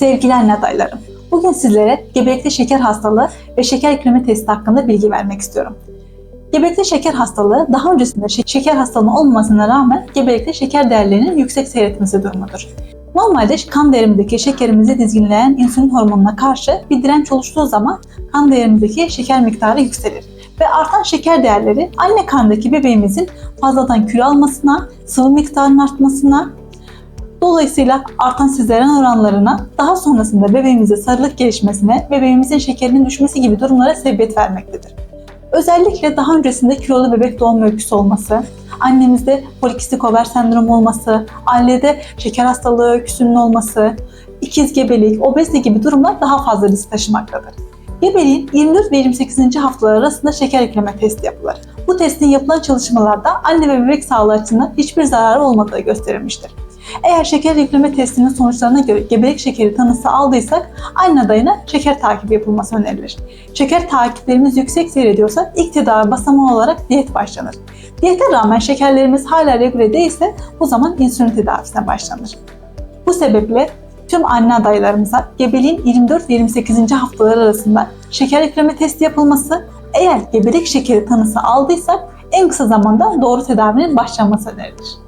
Sevgili anne adaylarım, bugün sizlere gebelikte şeker hastalığı ve şeker yükleme testi hakkında bilgi vermek istiyorum. Gebelikte şeker hastalığı daha öncesinde şe- şeker hastalığı olmamasına rağmen gebelikte şeker değerlerinin yüksek seyretmesi durumudur. Normalde kan değerimizdeki şekerimizi dizginleyen insülin hormonuna karşı bir direnç oluştuğu zaman kan değerimizdeki şeker miktarı yükselir. Ve artan şeker değerleri anne karnındaki bebeğimizin fazladan kilo almasına, sıvı miktarının artmasına, Dolayısıyla artan sezaryen oranlarına daha sonrasında bebeğimize sarılık gelişmesine, bebeğimizin şekerinin düşmesi gibi durumlara sebebiyet vermektedir. Özellikle daha öncesinde kilolu bebek doğum öyküsü olması, annemizde polikistik over sendromu olması, ailede şeker hastalığı öyküsünün olması, ikiz gebelik, obezite gibi durumlar daha fazla risk taşımaktadır. Gebeliğin 24 ve 28. haftalar arasında şeker yükleme testi yapılır. Bu testin yapılan çalışmalarda anne ve bebek sağlığı açısından hiçbir zararı olmadığı gösterilmiştir. Eğer şeker yükleme testinin sonuçlarına göre gebelik şekeri tanısı aldıysak anne adayına şeker takibi yapılması önerilir. Şeker takiplerimiz yüksek seyrediyorsa ilk tedavi basamağı olarak diyet başlanır. Diyete rağmen şekerlerimiz hala regüle değilse o zaman insülin tedavisine başlanır. Bu sebeple tüm anne adaylarımıza gebeliğin 24 ve 28. haftaları arasında şeker yükleme testi yapılması, eğer gebelik şekeri tanısı aldıysak en kısa zamanda doğru tedavinin başlanması önerilir.